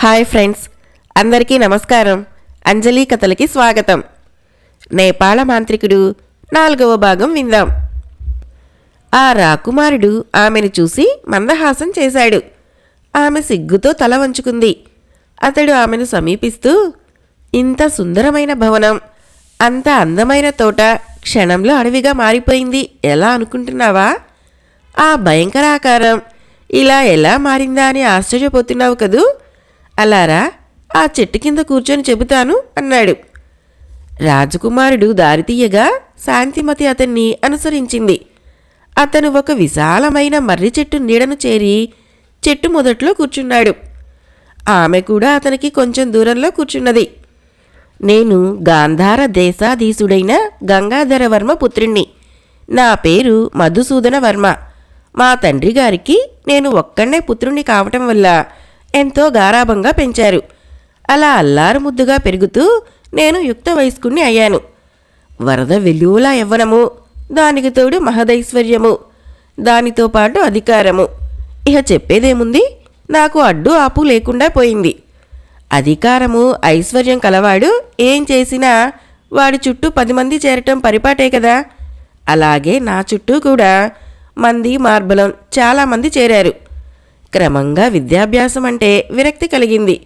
Hi friends అందరికీ నమస్కారం. అంజలి కథలకి స్వాగతం. నేపాళ మాంత్రికుడు నాలుగవ భాగం విందాం. ఆ రాకుమారుడు ఆమెను చూసి మందహాసం చేశాడు. ఆమె సిగ్గుతో తల వంచుకుంది. అతడు ఆమెను సమీపిస్తూ ఇంత సుందరమైన భవనం అంత అందమైన తోట క్షణంలో అడవిగా మారిపోయింది. ఎలా అనుకుంటున్నావా? ఆ భయంకరాకారం ఇలా ఎలా మారిందా అని ఆశ్చర్యపోతున్నావు కదూ? అలారా? ఆ చెట్టు కింద కూర్చొని చెబుతాను అన్నాడు. రాజకుమారుడు దారితీయగా శాంతిమతి అతన్ని అనుసరించింది. అతను ఒక విశాలమైన మర్రి చెట్టు నీడను చేరి చెట్టు మొదట్లో కూర్చున్నాడు. ఆమె కూడా అతనికి కొంచెం దూరంలో కూర్చున్నది. నేను గాంధార దేశాధీసుడైన గంగాధరవర్మ పుత్రుణ్ణి. నా పేరు మధుసూదన వర్మ. మా తండ్రి గారికి నేను ఒక్కనే పుత్రుణ్ణి కావటం వల్ల ఎంతో గారాభంగా పెంచారు. అలా అల్లారు ముద్దుగా పెరుగుతూ నేను యుక్త వయస్కుణ్ణి అయ్యాను. వరద వెలువులా యవ్వనము దానికి తోడు మహదైశ్వర్యము దానితో పాటు అధికారము. ఇహ చెప్పేదేముంది? నాకు అడ్డు ఆపు లేకుండా పోయింది. అధికారము ఐశ్వర్యం కలవాడు ఏం చేసినా వాడి చుట్టూ పది మంది చేరటం పరిపాటే కదా. అలాగే నా చుట్టూ కూడా మంది మార్బలం చాలామంది చేరారు. క్రమంగా విద్యాభ్యాసం అంటే విరక్తి కలిగింది.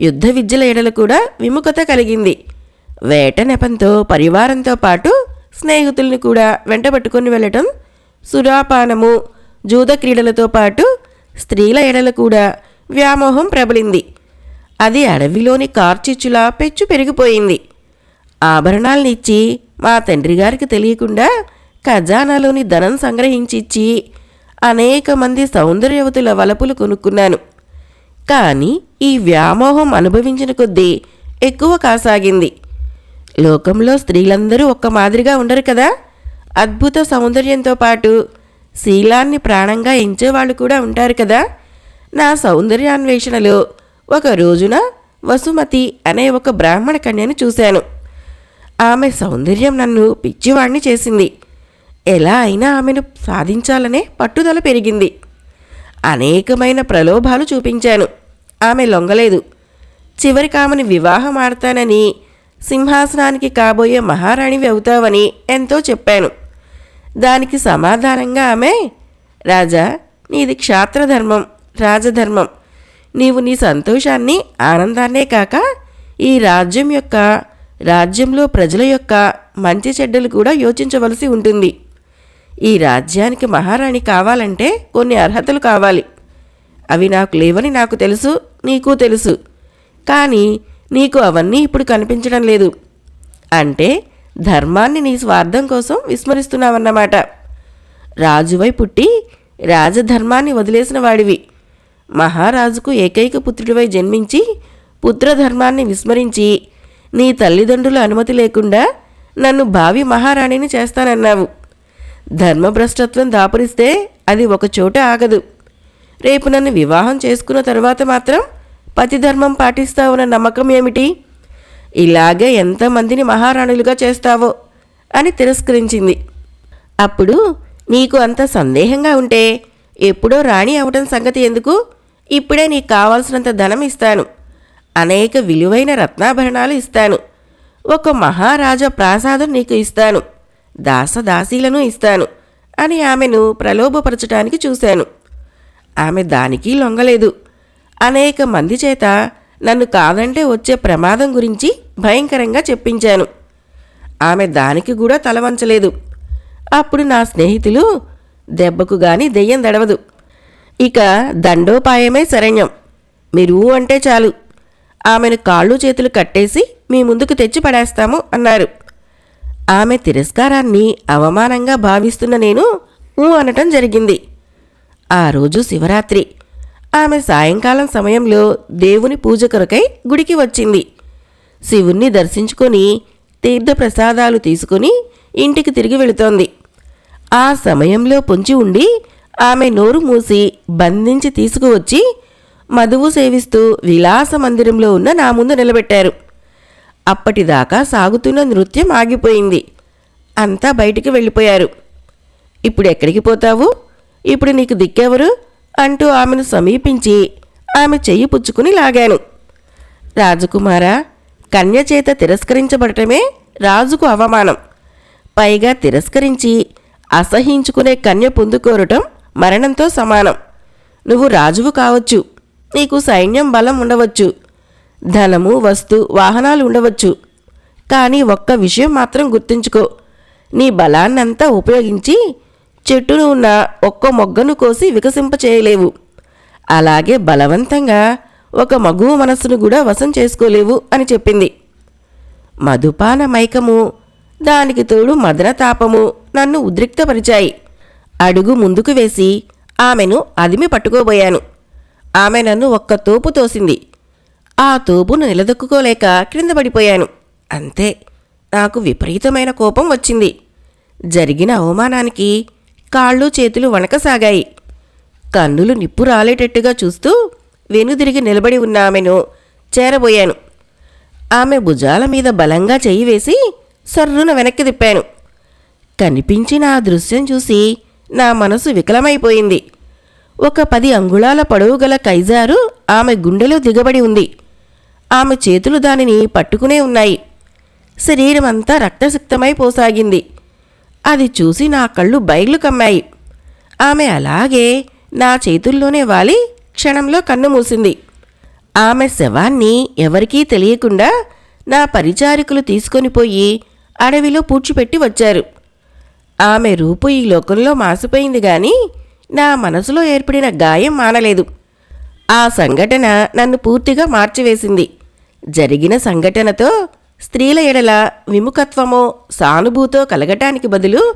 యుద్ధ విద్యల ఎడల కూడా విముఖత కలిగింది. వేట నెపంతో పరివారంతో పాటు స్నేహితుల్ని కూడా వెంటబట్టుకుని వెళ్ళటం సురాపానము. జూద క్రీడలతో పాటు స్త్రీల ఎడల కూడా వ్యామోహం ప్రబలింది. అది అడవిలోని కార్చిచ్చులా పెచ్చు పెరిగిపోయింది. ఆభరణాలనిచ్చి మా తండ్రి గారికి తెలియకుండా ఖజానాలోని ధనం సంగ్రహించిచ్చి అనేక మంది సౌందర్యవతుల వలపులు కొనుక్కున్నాను. కానీ ఈ వ్యామోహం అనుభవించిన కొద్దీ ఎక్కువ కాసాగింది. లోకంలో స్త్రీలందరూ ఒక్క మాదిరిగా ఉండరు కదా? అద్భుత సౌందర్యంతో పాటు శీలాన్ని ప్రాణంగా ఎంచేవాళ్ళు కూడా ఉంటారు కదా? నా సౌందర్యాన్వేషణలో ఒక రోజున వసుమతి అనే ఒక బ్రాహ్మణ కన్యను చూశాను. ఆమె సౌందర్యం నన్ను పిచ్చివాణ్ణి చేసింది. ఎలా అయినా ఆమెను సాధించాలనే పట్టుదల పెరిగింది. అనేకమైన ప్రలోభాలు చూపించాను. ఆమె లొంగలేదు. చివరికి ఆమెను వివాహం ఆడతానని సింహాసనానికి కాబోయే మహారాణివి అవుతావని ఎంతో చెప్పాను. దానికి సమాధానంగా ఆమె రాజా నీది క్షాత్రధర్మం రాజధర్మం. నీవు నీ సంతోషాన్ని ఆనందాన్నే కాక ఈ రాజ్యం యొక్క రాజ్యంలో ప్రజల యొక్క మంచి చెడ్డలు కూడా యోచించవలసి ఉంటుంది. ఈ రాజ్యానికి మహారాణి కావాలంటే కొన్ని అర్హతలు కావాలి. అవి నాకు లేవని నాకు తెలుసు నీకు తెలుసు. కానీ నీకు అవన్నీ ఇప్పుడు కనిపించడం లేదు. అంటే ధర్మాన్ని నీ స్వార్థం కోసం విస్మరిస్తున్నావన్నమాట. రాజువై పుట్టి రాజధర్మాన్ని వదిలేసిన వాడివి. మహారాజుకు ఏకైక పుత్రుడివై జన్మించి పుత్రధర్మాన్ని విస్మరించి నీ తల్లిదండ్రుల అనుమతి లేకుండా నన్ను భావి మహారాణిని చేస్తానన్నావు. ధర్మభ్రష్టత్వం దాపురిస్తే అది ఒక చోట ఆగదు. రేపు నన్ను వివాహం చేసుకున్న తర్వాత మాత్రం పతిధర్మం పాటిస్తావున్న నమ్మకం ఏమిటి? ఇలాగే ఎంతమందిని మహారాణులుగా చేస్తావో? అని తిరస్కరించింది. అప్పుడు నీకు అంత సందేహంగా ఉంటే ఎప్పుడో రాణి అవడం సంగతి ఎందుకు? ఇప్పుడే నీకు కావాల్సినంత ధనం ఇస్తాను. అనేక విలువైన రత్నాభరణాలు ఇస్తాను. ఒక మహారాజా ప్రాసాదం నీకు ఇస్తాను. దాసదాసీలను ఇస్తాను అని ఆమెను ప్రలోభపరచటానికి చూశాను. ఆమె దానికి లొంగలేదు. అనేక మంది చేత నన్ను కాదంటే వచ్చే ప్రమాదం గురించి భయంకరంగా చెప్పించాను. ఆమె దానికి కూడా తలవంచలేదు అప్పుడు నా స్నేహితులు దెబ్బకు గాని దెయ్యం దడవదు. ఇక దండోపాయమే శరణ్యం. మీరు అంటే చాలు. ఆమెను కాళ్ళు చేతులు కట్టేసి మీ ముందుకు తెచ్చి పడేస్తాము అన్నారు. ఆమె తిరస్కారాన్ని అవమానంగా భావిస్తున్న నేను ఊ అనటం జరిగింది. ఆ రోజు శివరాత్రి. ఆమె సాయంకాలం సమయంలో దేవుని పూజ కొరకై గుడికి వచ్చింది. శివుణ్ణి దర్శించుకొని తీర్థప్రసాదాలు తీసుకుని ఇంటికి తిరిగి వెళుతోంది. ఆ సమయంలో పొంచి ఉండి ఆమె నోరు మూసి బంధించి తీసుకువచ్చి మధువు సేవిస్తూ విలాస మందిరంలో ఉన్న నా ముందు నిలబెట్టారు. అప్పటిదాకా సాగుతున్న నృత్యం ఆగిపోయింది. అంతా బయటికి వెళ్ళిపోయారు. ఇప్పుడు ఎక్కడికి పోతావు? ఇప్పుడు నీకు దిక్కెవరు? అంటూ ఆమెను సమీపించి ఆమె చెయ్యి పుచ్చుకుని లాగాను. రాజకుమార కన్య చేత తిరస్కరించబడటమే రాజుకు అవమానం. పైగా తిరస్కరించి అసహించుకునే కన్య పొందుకోరటం మరణంతో సమానం. నువ్వు రాజువు కావచ్చు. నీకు సైన్యం బలం ఉండవచ్చు. ధనము వస్తు వాహనాలు ఉండవచ్చు. కానీ ఒక్క విషయం మాత్రం గుర్తుంచుకో. నీ బలాన్నంతా ఉపయోగించి చెట్టును ఉన్న ఒక్క మొగ్గను కోసి వికసింపచేయలేవు. అలాగే బలవంతంగా ఒక మగువ మనస్సును కూడా వశం చేసుకోలేవు అని చెప్పింది. మధుపాన మైకము దానికి తోడు మదన తాపము నన్ను ఉద్రిక్తపరిచాయి. అడుగు ముందుకు వేసి ఆమెను అదిమి పట్టుకోబోయాను. ఆమె నన్ను ఒక్క తోపు తోసింది. ఆ తోపును నిలదొక్కుకోలేక క్రింద పడిపోయాను. అంతే నాకు విపరీతమైన కోపం వచ్చింది. జరిగిన అవమానానికి కాళ్ళు చేతులు వణకసాగాయి. కన్నులు నిప్పు రాలేటట్టుగా చూస్తూ వెనుదిరిగి నిలబడి ఉన్న ఆమెను చేరబోయాను. ఆమె భుజాల మీద బలంగా చెయ్యి వేసి సర్రున వెనక్కి తిప్పాను. కనిపించిన ఆ దృశ్యం చూసి నా మనసు వికలమైపోయింది. ఒక పది అంగుళాల పొడవు గల కైజారు ఆమె గుండెలో దిగబడి ఉంది. ఆమె చేతులు దానిని పట్టుకునే ఉన్నాయి. శరీరం అంతా పోసాగింది. అది చూసి నా కళ్ళు బయలు కమ్మాయి. ఆమె అలాగే నా చేతుల్లోనే వాలి క్షణంలో కన్ను మూసింది. ఆమె శవాన్ని ఎవరికీ తెలియకుండా నా పరిచారికులు తీసుకొని పోయి అడవిలో పూడ్చిపెట్టి వచ్చారు. ఆమె రూపు ఈ లోకంలో మాసిపోయింది కానీ నా మనసులో ఏర్పడిన గాయం మానలేదు. ఆ సంఘటన నన్ను పూర్తిగా మార్చివేసింది. జరిగిన సంఘటనతో స్త్రీల ఎడల విముఖత్వమో సానుభూతో కలగటానికి బదులు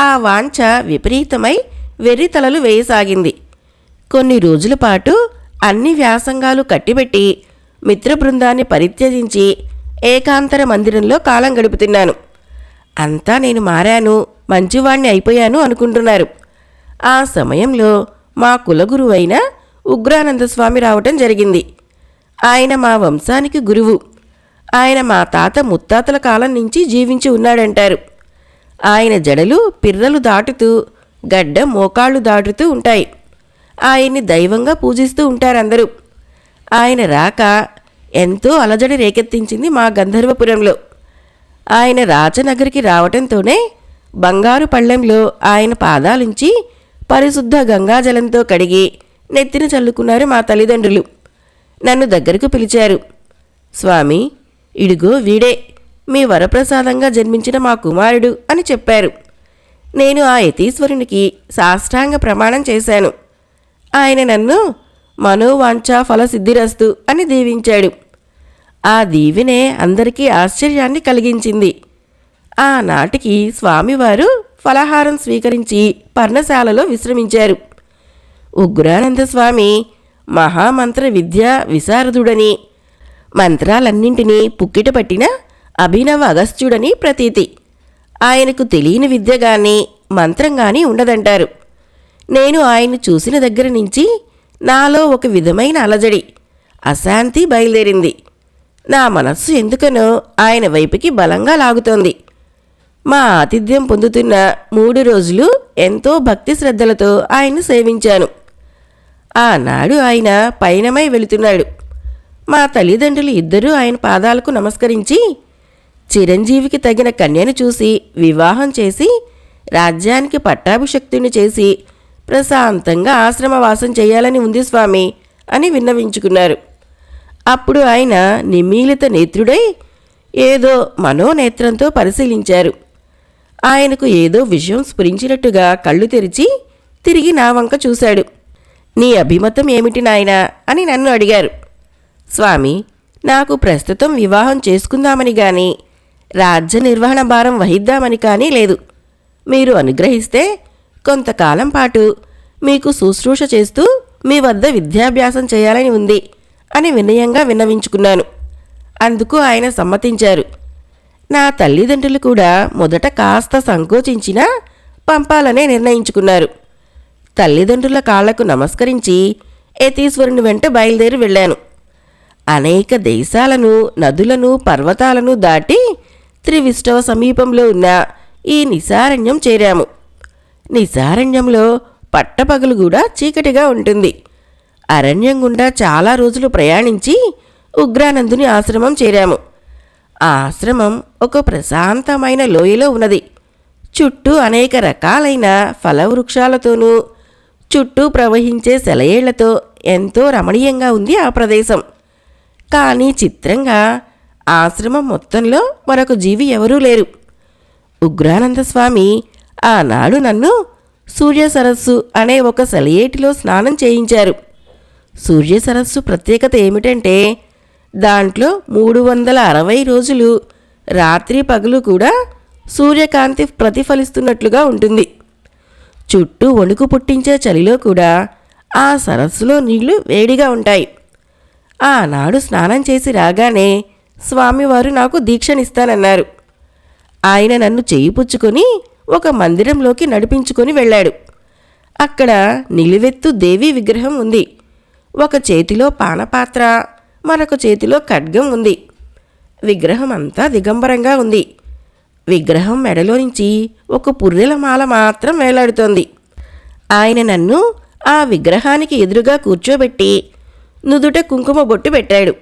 ఆ వాంఛ విపరీతమై వెర్రితలలు వేయసాగింది. కొన్ని రోజుల పాటు అన్ని వ్యాసంగాలు కట్టిబెట్టి మిత్రబృందాన్ని పరిత్యజించి ఏకాంతర మందిరంలో కాలం గడుపుతున్నాను. అంతా నేను మారాను మంచివాణ్ణి అయిపోయాను అనుకుంటున్నారు. ఆ సమయంలో మా కులగురువైన ఉగ్రానంద స్వామి రావటం జరిగింది. ఆయన మా వంశానికి గురువు. ఆయన మా తాత ముత్తాతల కాలం నుంచి జీవించి ఉన్నాడంటారు. ఆయన జడలు పిర్రలు దాటుతూ గడ్డ మోకాళ్ళు దాటుతూ ఉంటాయి. ఆయన్ని దైవంగా పూజిస్తూ ఉంటారందరూ. ఆయన రాక ఎంతో అలజడి రేకెత్తించింది మా గంధర్వపురంలో. ఆయన రాజనగరికి రావటంతోనే బంగారు పళ్ళెంలో ఆయన పాదాలుంచి పరిశుద్ధ గంగాజలంతో కడిగి నెత్తిన చల్లుకున్నారు మా తల్లిదండ్రులు. నన్ను దగ్గరకు పిలిచారు. స్వామి ఇడిగో వీడే. మీ వరప్రసాదంగా జన్మించిన మా కుమారుడు అని చెప్పారు. నేను ఆ యతీశ్వరునికి సాష్టాంగ ప్రమాణం చేశాను. ఆయన నన్ను మనోవాంఛా ఫలసిద్ధిరస్తు అని దీవించాడు. ఆ దీవినే అందరికీ ఆశ్చర్యాన్ని కలిగించింది. ఆనాటికి స్వామివారు ఫలహారం స్వీకరించి పర్ణశాలలో విశ్రమించారు. ఉగ్రానంద స్వామి మహామంత్ర విద్యా విశారదుడని మంత్రాలన్నింటినీ పుక్కిట పట్టిన అభినవ అగస్త్యుడని ప్రతీతి. ఆయనకు తెలియని విద్య కానీ మంత్రం ఉండదంటారు. నేను ఆయన్ని చూసిన దగ్గర నుంచి నాలో ఒక విధమైన అలజడి అశాంతి బయలుదేరింది. నా మనస్సు ఎందుకనో ఆయన వైపుకి బలంగా లాగుతోంది. మా ఆతిథ్యం పొందుతున్న మూడు రోజులు ఎంతో భక్తి శ్రద్ధలతో ఆయన్ను సేవించాను. ఆనాడు ఆయన పయనమై వెళుతున్నాడు. మా తల్లిదండ్రులు ఇద్దరూ ఆయన పాదాలకు నమస్కరించి చిరంజీవికి తగిన కన్యను చూసి వివాహం చేసి రాజ్యానికి పట్టాభిషక్తుని చేసి ప్రశాంతంగా ఆశ్రమవాసం చేయాలని ఉంది స్వామి అని విన్నవించుకున్నారు. అప్పుడు ఆయన నిమీలిత నేత్రుడై ఏదో మనోనేత్రంతో పరిశీలించారు. ఆయనకు ఏదో విషయం స్ఫురించినట్టుగా కళ్ళు తెరిచి తిరిగి నా వంక చూశాడు. నీ అభిమతం ఏమిటి నాయనా? అని నన్ను అడిగారు. స్వామి నాకు ప్రస్తుతం వివాహం చేసుకుందామని కానీ రాజ్య నిర్వహణ భారం వహిద్దామని కానీ లేదు. మీరు అనుగ్రహిస్తే కొంతకాలం పాటు మీకు శుశ్రూష చేస్తూ మీ వద్ద విద్యాభ్యాసం చేయాలని ఉంది అని వినయంగా విన్నవించుకున్నాను. అందుకు ఆయన సమ్మతించారు. నా తల్లిదండ్రులు కూడా మొదట కాస్త సంకోచించినా పంపాలనే నిర్ణయించుకున్నారు. తల్లిదండ్రుల కాళ్ళకు నమస్కరించి యతీశ్వరుని వెంట బయలుదేరి వెళ్ళాను. అనేక దేశాలను నదులను పర్వతాలను దాటి త్రివిష్టవ సమీపంలో ఉన్న ఈ నిసారణ్యం చేరాము. నిసారణ్యంలో పట్టపగలు కూడా చీకటిగా ఉంటుంది. అరణ్యం గుండా చాలా రోజులు ప్రయాణించి ఉగ్రానందుని ఆశ్రమం చేరాము. ఆ ఆశ్రమం ఒక ప్రశాంతమైన లోయలో ఉన్నది. చుట్టూ అనేక రకాలైన ఫలవృక్షాలతోనూ చుట్టూ ప్రవహించే సెలయేళ్ళతో ఎంతో రమణీయంగా ఉంది ఆ ప్రదేశం. కానీ చిత్రంగా ఆశ్రమం మొత్తంలో మరొక జీవి ఎవరూ లేరు. ఉగ్రానంద స్వామి ఆనాడు నన్ను సూర్య సరస్సు అనే ఒక సెలయేటిలో స్నానం చేయించారు. సూర్య సరస్సు ప్రత్యేకత ఏమిటంటే దాంట్లో మూడు వందల అరవై రోజులు రాత్రి పగలు కూడా సూర్యకాంతి ప్రతిఫలిస్తున్నట్లుగా ఉంటుంది. చుట్టూ వణుకు పుట్టించే చలిలో కూడా ఆ సరస్సులో నీళ్ళు వేడిగా ఉంటాయి. ఆనాడు స్నానం చేసి రాగానే స్వామివారు నాకు దీక్షనిస్తానన్నారు. ఆయన నన్ను చేయి పుచ్చుకొని ఒక మందిరంలోకి నడిపించుకొని వెళ్ళాడు. అక్కడ నిలువెత్తు దేవి విగ్రహం ఉంది. ఒక చేతిలో పానపాత్ర మరొక చేతిలో ఖడ్గం ఉంది. విగ్రహం అంతా దిగంబరంగా ఉంది. విగ్రహం మెడలో నుంచి ఒక పుర్రెల మాల మాత్రం వేలాడుతోంది. ఆయన నన్ను ఆ విగ్రహానికి ఎదురుగా కూర్చోబెట్టి నుదుట కుంకుమ బొట్టు పెట్టాడు.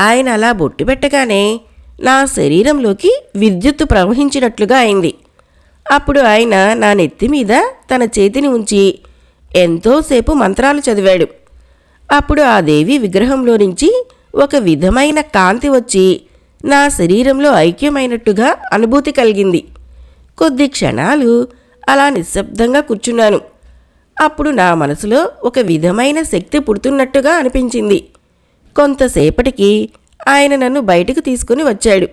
ఆయన అలా బొట్టు పెట్టగానే నా శరీరంలోకి విద్యుత్తు ప్రవహించినట్లుగా అయింది. అప్పుడు ఆయన నా నెత్తి మీద తన చేతిని ఉంచి ఎంతోసేపు మంత్రాలు చదివాడు. అప్పుడు ఆ దేవి విగ్రహంలో నుంచి ఒక విధమైన కాంతి వచ్చి నా శరీరంలో ఐక్యమైనట్టుగా అనుభూతి కలిగింది. కొద్ది క్షణాలు అలా నిశ్శబ్దంగా కూర్చున్నాను. అప్పుడు నా మనసులో ఒక విధమైన శక్తి పుడుతున్నట్టుగా అనిపించింది. కొంతసేపటికి ఆయన నన్ను బయటకు తీసుకుని వచ్చాడు.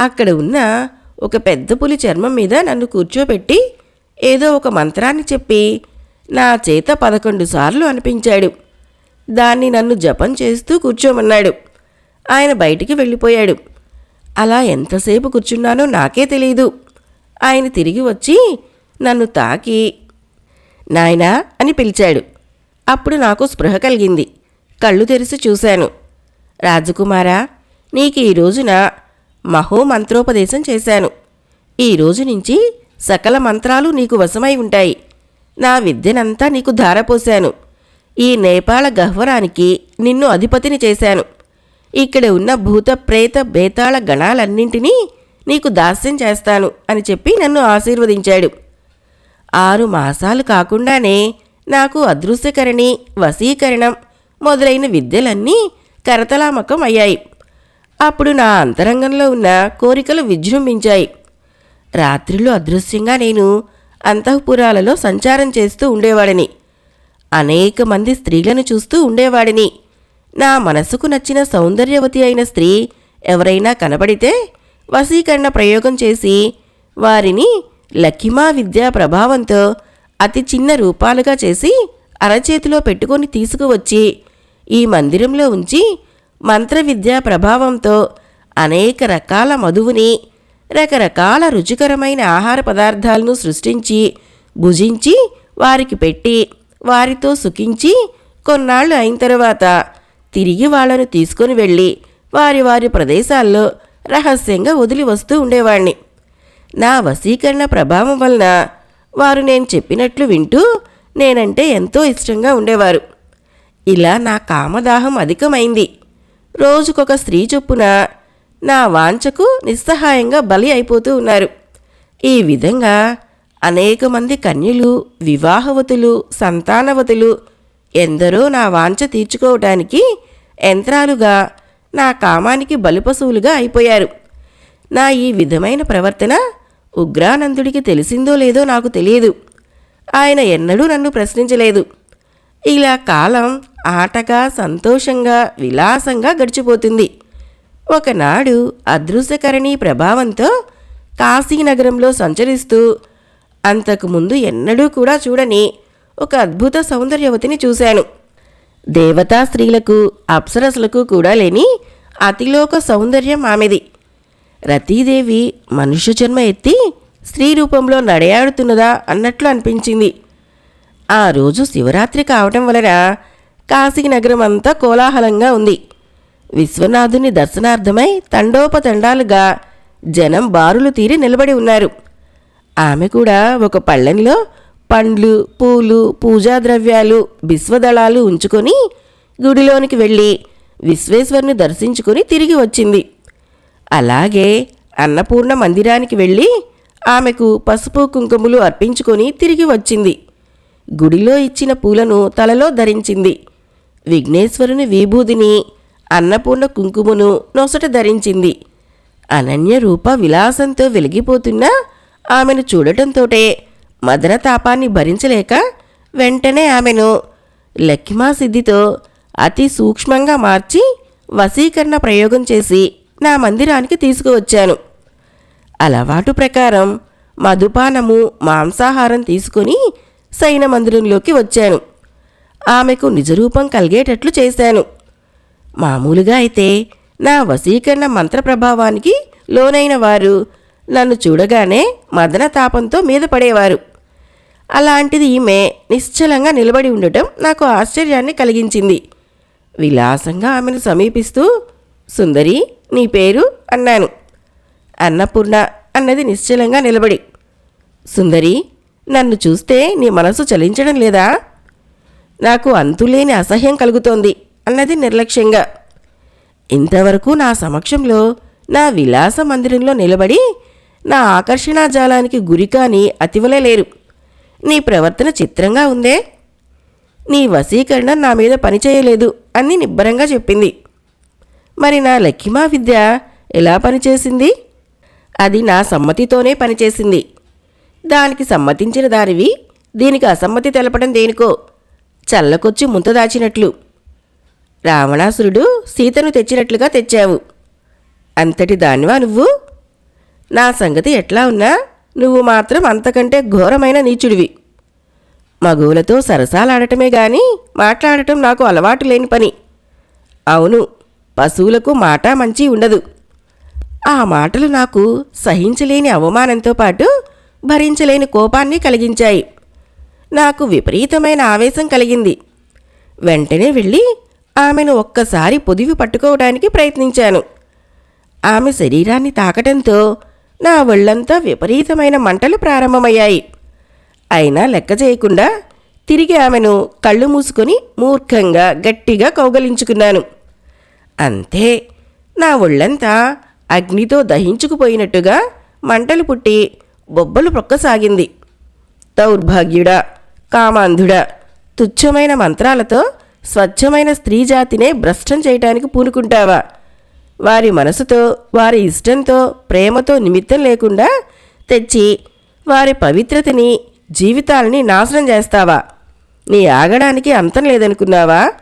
అక్కడ ఉన్న ఒక పెద్ద పులి చర్మం మీద నన్ను కూర్చోబెట్టి ఏదో ఒక మంత్రాన్ని చెప్పి నా చేత పదకొండు సార్లు అనిపించాడు. దాన్ని నన్ను జపం చేస్తూ కూర్చోమన్నాడు. ఆయన బయటికి వెళ్ళిపోయాడు. అలా ఎంతసేపు కూర్చున్నానో నాకే తెలియదు ఆయన తిరిగి వచ్చి నన్ను తాకి నాయనా అని పిలిచాడు. అప్పుడు నాకు స్పృహ కలిగింది. కళ్ళు తెరిచి చూశాను. రాజకుమారా నీకు ఈ రోజున మహో మంత్రోపదేశం చేశాను. ఈ రోజు నుంచి సకల మంత్రాలు నీకు వశమై ఉంటాయి. నా విద్యనంతా నీకు ధారపోశాను. ఈ నేపాళ గహ్వరానికి నిన్ను అధిపతిని చేశాను. ఇక్కడ ఉన్న భూత ప్రేత బేతాళ గణాలన్నింటినీ నీకు దాస్యం చేస్తాను అని చెప్పి నన్ను ఆశీర్వదించాడు. ఆరు మాసాలు కాకుండానే నాకు అదృశ్యకరణి వశీకరణం మొదలైన విద్యలన్నీ కరతలామకం అయ్యాయి. అప్పుడు నా అంతరంగంలో ఉన్న కోరికలు విజృంభించాయి. రాత్రిలో అదృశ్యంగా నేను అంతఃపురాలలో సంచారం చేస్తూ ఉండేవాడిని. అనేక మంది స్త్రీలను చూస్తూ ఉండేవాడిని. నా మనసుకు నచ్చిన సౌందర్యవతి అయిన స్త్రీ ఎవరైనా కనబడితే వశీకరణ ప్రయోగం చేసి వారిని లఖిమా విద్యా ప్రభావంతో అతి చిన్న రూపాలుగా చేసి అరచేతిలో పెట్టుకొని తీసుకువచ్చి ఈ మందిరంలో ఉంచి మంత్ర విద్యా ప్రభావంతో అనేక రకాల మధువుని రకరకాల రుచికరమైన ఆహార పదార్థాలను సృష్టించి భుజించి వారికి పెట్టి వారితో సుఖించి కొన్నాళ్ళు అయిన తరువాత తిరిగి వాళ్ళను తీసుకొని వెళ్ళి వారి వారి ప్రదేశాల్లో రహస్యంగా వదిలి వస్తూ ఉండేవాణ్ణి. నా వశీకరణ ప్రభావం వలన వారు నేను చెప్పినట్లు వింటూ నేనంటే ఎంతో ఇష్టంగా ఉండేవారు. ఇలా నా కామదాహం అధికమైంది. రోజుకొక స్త్రీ చొప్పున నా వాంఛకు నిస్సహాయంగా బలి అయిపోతూ ఉన్నారు. ఈ విధంగా అనేక మంది కన్యలు వివాహవతులు సంతానవతులు ఎందరో నా వాంఛ తీర్చుకోవటానికి యంత్రాలుగా నా కామానికి బలిపశువులుగా అయిపోయారు. నా ఈ విధమైన ప్రవర్తన ఉగ్రానందుడికి తెలిసిందో లేదో నాకు తెలియదు. ఆయన ఎన్నడూ నన్ను ప్రశ్నించలేదు. ఇలా కాలం ఆటగా సంతోషంగా విలాసంగా గడిచిపోతుంది. ఒకనాడు అదృశ్యకరణి ప్రభావంతో కాశీనగరంలో సంచరిస్తూ అంతకుముందు ఎన్నడూ కూడా చూడని ఒక అద్భుత సౌందర్యవతిని చూశాను. దేవతా స్త్రీలకు అప్సరసులకు కూడా లేని అతిలోక సౌందర్యం ఆమెది. రతీదేవి మనుష్య జన్మ ఎత్తి స్త్రీ రూపంలో నడయాడుతున్నదా అన్నట్లు అనిపించింది. ఆ రోజు శివరాత్రి కావటం వలన కాశీనగరం అంతా కోలాహలంగా ఉంది. విశ్వనాథుని దర్శనార్థమై తండోపతండాలుగా జనం బారులు తీరి నిలబడి ఉన్నారు. ఆమె కూడా ఒక పళ్ళెంలో పండ్లు పూలు పూజా ద్రవ్యాలు బిశ్వదళాలు ఉంచుకొని గుడిలోనికి వెళ్ళి విశ్వేశ్వరుని దర్శించుకొని తిరిగి వచ్చింది. అలాగే అన్నపూర్ణ మందిరానికి వెళ్ళి ఆమెకు పసుపు కుంకుమలు అర్పించుకొని తిరిగి వచ్చింది. గుడిలో ఇచ్చిన పూలను తలలో ధరించింది. విఘ్నేశ్వరుని విభూదిని అన్నపూర్ణ కుంకుమను నొసట ధరించింది. అనన్య రూప విలాసంతో వెలిగిపోతున్న ఆమెను చూడటంతోటే మదన తాపాన్ని భరించలేక వెంటనే ఆమెను లక్కిమా సిద్ధితో అతి సూక్ష్మంగా మార్చి వశీకరణ ప్రయోగం చేసి నా మందిరానికి తీసుకువచ్చాను. అలవాటు ప్రకారం మధుపానము మాంసాహారం తీసుకుని సైన మందిరంలోకి వచ్చాను. ఆమెకు నిజరూపం కలిగేటట్లు చేశాను. మామూలుగా అయితే నా వశీకరణ మంత్ర ప్రభావానికి లోనైన వారు నన్ను చూడగానే మదన తాపంతో మీద పడేవారు. అలాంటిది ఈమె నిశ్చలంగా నిలబడి ఉండటం నాకు ఆశ్చర్యాన్ని కలిగించింది. విలాసంగా ఆమెను సమీపిస్తూ సుందరి నీ పేరు? అన్నాను. అన్నపూర్ణ అన్నది నిశ్చలంగా నిలబడి. సుందరి నన్ను చూస్తే నీ మనసు చలించడం లేదా? నాకు అంతులేని అసహ్యం కలుగుతోంది అన్నది నిర్లక్ష్యంగా. ఇంతవరకు నా సమక్షంలో నా విలాస మందిరంలో నిలబడి నా ఆకర్షణాజాలానికి గురికాని అతివలే లేరు. నీ ప్రవర్తన చిత్రంగా ఉందే. నీ వశీకరణ నా మీద పనిచేయలేదు అని నిబ్బరంగా చెప్పింది. మరి నా లక్కిమా విద్య ఎలా పనిచేసింది? అది నా సమ్మతితోనే పనిచేసింది. దానికి సమ్మతించిన దానివి దీనికి అసమ్మతి తెలపడం దేనికో? చల్లకొచ్చి ముంత దాచినట్లు. రావణాసురుడు సీతను తెచ్చినట్లుగా తెచ్చావు. అంతటి దానివా నువ్వు? నా సంగతి ఎట్లా ఉన్నా నువ్వు మాత్రం అంతకంటే ఘోరమైన నీచుడివి. మగువులతో సరసాలాడటమే గాని మాట్లాడటం నాకు అలవాటు లేని పని. అవును పశువులకు మాట మంచి ఉండదు. ఆ మాటలు నాకు సహించలేని అవమానంతో పాటు భరించలేని కోపాన్ని కలిగించాయి. నాకు విపరీతమైన ఆవేశం కలిగింది. వెంటనే వెళ్ళి ఆమెను ఒక్కసారి పొదివి పట్టుకోవడానికి ప్రయత్నించాను. ఆమె శరీరాన్ని తాకటంతో నా ఒళ్ళంతా విపరీతమైన మంటలు ప్రారంభమయ్యాయి. అయినా లెక్క చేయకుండా తిరిగి ఆమెను కళ్ళు మూసుకొని మూర్ఖంగా గట్టిగా కౌగలించుకున్నాను. అంతే నా ఒళ్ళంతా అగ్నితో దహించుకుపోయినట్టుగా మంటలు పుట్టి బొబ్బలు ప్రొక్కసాగింది. దౌర్భాగ్యుడా కామాంధుడా తుచ్చమైన మంత్రాలతో స్వచ్ఛమైన స్త్రీ జాతినే భ్రష్టం చేయటానికి పూనుకుంటావా? వారి మనసుతో వారి ఇష్టంతో ప్రేమతో నిమిత్తం లేకుండా తెచ్చి వారి పవిత్రతని జీవితాలని నాశనం చేస్తావా? నీ ఆగడానికి అంతం లేదనుకున్నావా?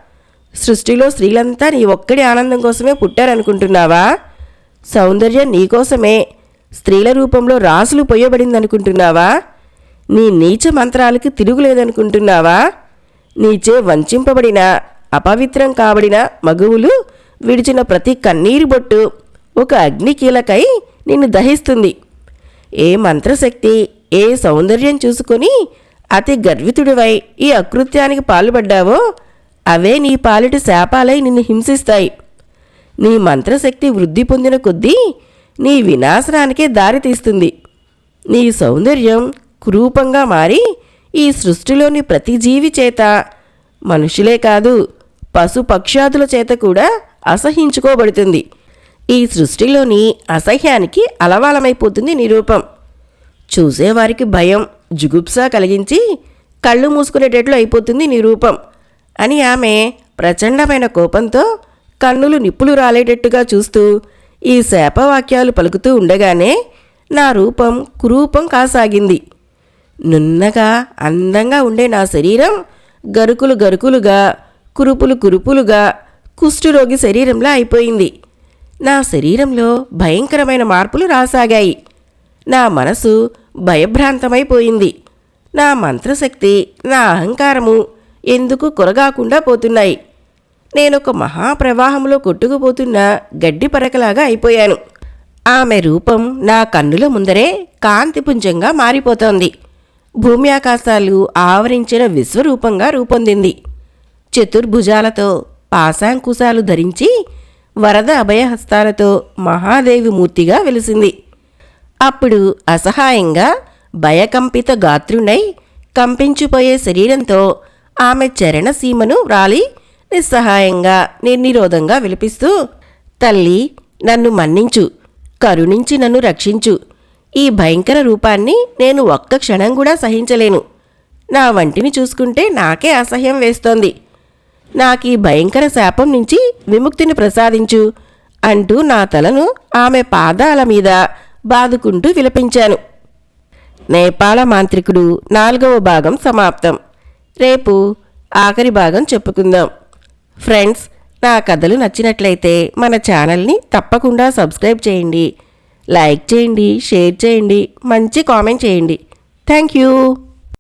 సృష్టిలో స్త్రీలంతా నీ ఒక్కడి ఆనందం కోసమే పుట్టారనుకుంటున్నావా? సౌందర్యం నీకోసమే స్త్రీల రూపంలో రాసులు పొయ్యబడిందనుకుంటున్నావా? నీ నీచ మంత్రాలకి తిరుగులేదనుకుంటున్నావా? నీచే వంచింపబడిన అపవిత్రం కాబడిన మగువులు విడిచిన ప్రతి కన్నీరు బొట్టు ఒక అగ్నికీలకై నిన్ను దహిస్తుంది. ఏ మంత్రశక్తి ఏ సౌందర్యం చూసుకొని అతి గర్వితుడివై ఈ అకృత్యానికి పాల్పడ్డావో అవే నీ పాలిటి శాపాలై నిన్ను హింసిస్తాయి. నీ మంత్రశక్తి వృద్ధి పొందిన కొద్దీ నీ వినాశనానికే దారితీస్తుంది నీ సౌందర్యం కురూపంగా మారి ఈ సృష్టిలోని ప్రతి జీవి చేత మనుషులే కాదు పశుపక్షాదుల చేత కూడా అసహించుకోబడుతుంది. ఈ సృష్టిలోని అసహ్యానికి అలవాలమైపోతుంది నిరూపం. చూసేవారికి భయం జుగుప్స కలిగించి కళ్ళు మూసుకునేటట్లు అయిపోతుంది నిరూపం. అని ఆమె ప్రచండమైన కోపంతో కన్నులు నిప్పులు రాలేటట్టుగా చూస్తూ ఈ శాపవాక్యాలు పలుకుతూ ఉండగానే నా రూపం కురూపం కాసాగింది. నున్నగా అందంగా ఉండే నా శరీరం గరుకులు గరుకులుగా కురుపులు కురుపులుగా కుష్ఠరోగి శరీరంలా అయిపోయింది. నా శరీరంలో భయంకరమైన మార్పులు రాసాగాయి. నా మనసు భయభ్రాంతమైపోయింది. నా మంత్రశక్తి నా అహంకారము ఎందుకు కొరగాకుండా పోతున్నాయి? నేనొక మహాప్రవాహంలో కొట్టుకుపోతున్న గడ్డి పరకలాగా అయిపోయాను. ఆమె రూపం నా కన్నుల ముందరే కాంతిపుంజంగా మారిపోతోంది. భూమి ఆకాశాలు ఆవరించిన విశ్వరూపంగా రూపొందింది. చతుర్భుజాలతో పాశాంకుశాలు ధరించి వరద అభయహస్తాలతో మహాదేవి మూర్తిగా వెలిసింది. అప్పుడు అసహాయంగా భయకంపిత గాత్రునై కంపించిపోయే శరీరంతో ఆమె చరణ సీమను నిస్సహాయంగా నిర్నిరోధంగా విలిపిస్తూ తల్లి నన్ను మన్నించు కరుణించి నన్ను రక్షించు. ఈ భయంకర రూపాన్ని నేను ఒక్క క్షణం కూడా సహించలేను. నా వంటిని చూసుకుంటే నాకే అసహ్యం వేస్తోంది. నాకు ఈ భయంకర శాపం నుంచి విముక్తిని ప్రసాదించు అంటూ నా తలను ఆమె పాదాల మీద బాదుకుంటూ విలపించాను. నేపాల మాంత్రికుడు నాలుగవ భాగం సమాప్తం. రేపు ఆఖరి భాగం చెప్పుకుందాం. ఫ్రెండ్స్ నా కథలు నచ్చినట్లయితే మన ఛానల్ని తప్పకుండా సబ్స్క్రైబ్ చేయండి. లైక్ చేయండి షేర్ చేయండి మంచి కామెంట్ చేయండి. Thank you.